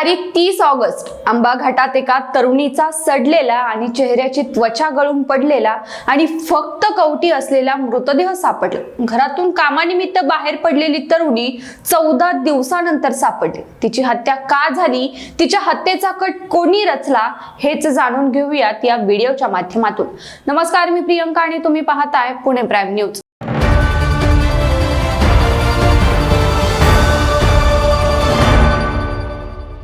तारीख तीस ऑगस्ट. आंबा घाटात एका तरुणीचा सडलेला आणि चेहऱ्याची त्वचा गळून पडलेला आणि फक्त कवटी असलेला मृतदेह सापडला. घरातून कामानिमित्त बाहेर पडलेली तरुणी चौदा दिवसानंतर सापडली. तिची हत्या का झाली? तिच्या हत्येचा कट कोणी रचला? हेच जाणून घेऊयात या व्हिडिओच्या माध्यमातून. नमस्कार मी प्रियंका आणि तुम्ही पाहताय पुणे प्राईम न्यूज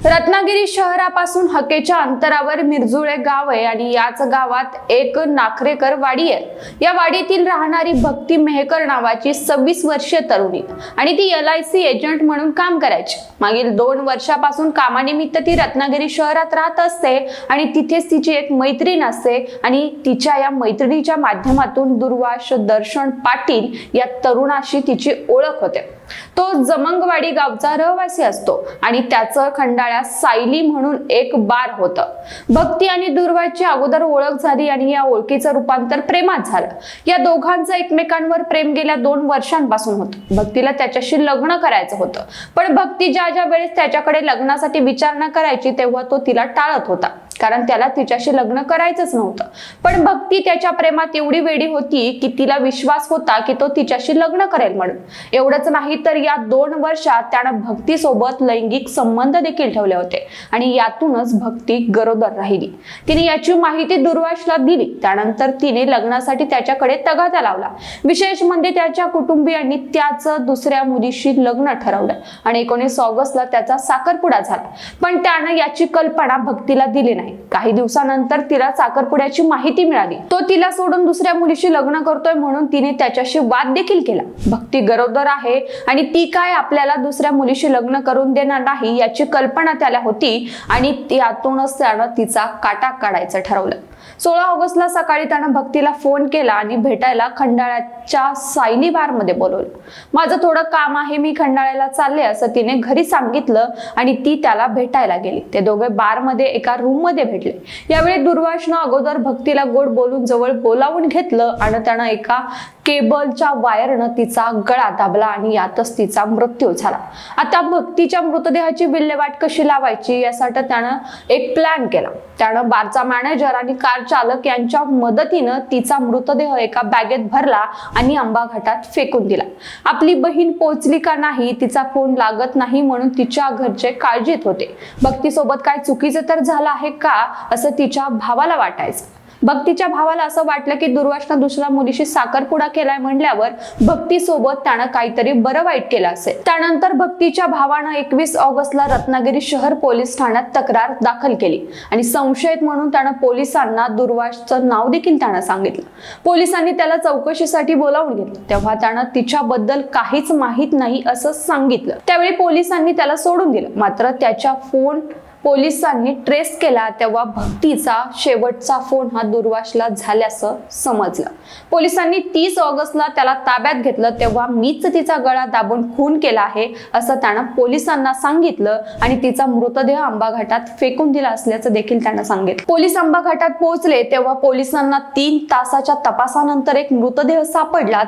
रत्नागिरी शहरापासून हकेच्या अंतरावर मिरजुळे गाव आहे आणि याच गावात एक नाखरेकर वाडी आहे. या वाडीतील राहणारी भक्ती मेहकर नावाची सव्वीस वर्षीय तरुणी आणि ती एल आय सी एजंट म्हणून काम करायची. मागील दोन वर्षापासून कामानिमित्त ती रत्नागिरी शहरात राहत असते आणि तिथेच तिची एक मैत्रीण असते आणि तिच्या या मैत्रिणीच्या माध्यमातून दुर्वाश दर्शन पाटील या तरुणाशी तिची ओळख होते. तो जमंगवाडी गावचा रहिवासी असतो आणि त्याचं खंडाळ्यात सायली म्हणून एक बार होतं. भक्ती आणि दुर्वाची अगोदर ओळख झाली आणि या ओळखीचं रूपांतर प्रेमात झालं. या दोघांचं एकमेकांवर प्रेम गेल्या दोन वर्षांपासून होतं. भक्तीला त्याच्याशी लग्न करायचं होतं. पण भक्ती ज्या ज्या वेळेस त्याच्याकडे लग्नासाठी विचारणा करायची तेव्हा तो तिला टाळत होता. कारण त्याला तिच्याशी लग्न करायचंच नव्हतं. पण भक्ती त्याच्या प्रेमात एवढी वेडी होती की तिला विश्वास होता की तो तिच्याशी लग्न करेल म्हणून. एवढंच नाही तर या दोन वर्षात त्यानं भक्तीसोबत लैंगिक संबंध देखील ठेवले होते आणि यातूनच भक्ती गरोदर राहिली. तिने याची माहिती दुर्वासला दिली. त्यानंतर तिने लग्नासाठी त्याच्याकडे तगादा लावला. विशेष म्हणजे त्याच्या कुटुंबियांनी त्याचं दुसऱ्या मुलीशी लग्न ठरवलं आणि एकोणीस ऑगस्टला त्याचा साखरपुडा झाला. पण त्यानं याची कल्पना भक्तीला दिली नाही. काही दिवसानंतर तिला साखरपुड्याची माहिती मिळाली. तो तिला सोडून दुसऱ्या मुलीशी लग्न करतोय म्हणून तिने त्याच्याशी वाद देखील केला. भक्ती गरोदर आहे आणि ती काय आपल्याला दुसऱ्या मुलीशी लग्न करून देणार नाही याची कल्पना त्याला होती आणि यातूनच त्यानं तिचा काटा काढायचं ठरवलं. सोळा ऑगस्टला सकाळी त्यानं भक्तीला फोन केला आणि भेटायला खंडाळ्याच्या सायली बारमध्ये बोलवलं. माझं थोडं काम आहे मी खंडाळ्याला चालले असं तिने घरी सांगितलं आणि ती त्याला भेटायला गेली. ते दोघे बारमध्ये एका रूम मध्ये भेटले. यावेळी दुर्वासनं अगोदर भक्तीला गोड बोलून जवळ बोलावून घेतलं आणि त्यानं एका केबलच्या वायरनं तिचा गळा दाबला आणि यातच तिचा मृत्यू झाला. आता भक्तीच्या मृतदेहाची विल्हेवाट कशी लावायची यासाठी त्यानं एक प्लॅन केला. त्यानं बारचा मॅनेजर आणि कार चालक यांच्या मदतीनं तिचा मृतदेह एका बॅगेत भरला आणि आंबा घाटात फेकून दिला. आपली बहीण पोचली का नाही तिचा फोन लागत नाही म्हणून तिच्या घरचे काळजीत होते. भक्तीसोबत काय चुकीचं तर झालं आहे का असं तिच्या भावाला वाटायचं? भक्तीच्या भावाला असं वाटलं की दुर्वासनं दुसऱ्या मुलीशी साखरपुडा केलाय म्हणल्यावर भक्ती सोबत त्यानं काहीतरी बरं वाईट केलं असेल. त्यानंतर भक्तीच्या भावानं एकवीस ऑगस्टला रत्नागिरी शहर पोलीस ठाण्यात तक्रार दाखल केली. आणि संशयित म्हणून त्यानं पोलिसांना दुर्वासचं नाव देखील त्यानं सांगितलं. पोलिसांनी त्याला चौकशीसाठी बोलावून घेतलं. तेव्हा त्यानं तिच्याबद्दल काहीच माहीत नाही असं सांगितलं. त्यावेळी पोलिसांनी त्याला सोडून दिलं. मात्र त्याच्या फोन पोलिसांनी ट्रेस केला तेव्हा भक्तीचा शेवटचा फोन हा दुर्वासला झाल्याचं समजलं. पोलिसांनी तीस ऑगस्टला त्याला ताब्यात घेतलं तेव्हा मीच तिचा गळा दाबून खून केला आहे असं त्यानं पोलिसांना सांगितलं आणि तिचा मृतदेह आंबा घाटात फेकून दिला असल्याचं देखील त्यानं सांगितलं. पोलीस आंबा घाटात पोहोचले तेव्हा पोलिसांना तीन तासाच्या तपासानंतर एक मृतदेह सापडला.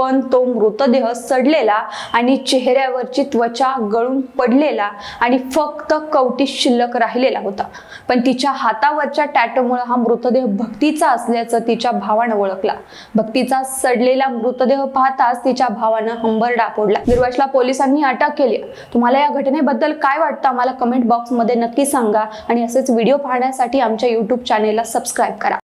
पण तो मृतदेह सडलेला आणि चेहऱ्यावरची त्वचा गळून पडलेला आणि फक्त कवटी शिल्लक राहिलेला होता. पण तिच्या हातावरच्या टॅटोमुळे हा मृतदेह भक्तीचा असल्याचं तिच्या भावानं ओळखला. भक्तीचा सडलेला मृतदेह पाहताच तिच्या भावानं हंबरडा फोडला निर्वाशला पोलिसांनी अटक केली. तुम्हाला या घटनेबद्दल काय वाटतं? आम्हाला कमेंट बॉक्समध्ये नक्की सांगा आणि असेच व्हिडिओ पाहण्यासाठी आमच्या युट्यूब चॅनेलला सबस्क्राईब करा.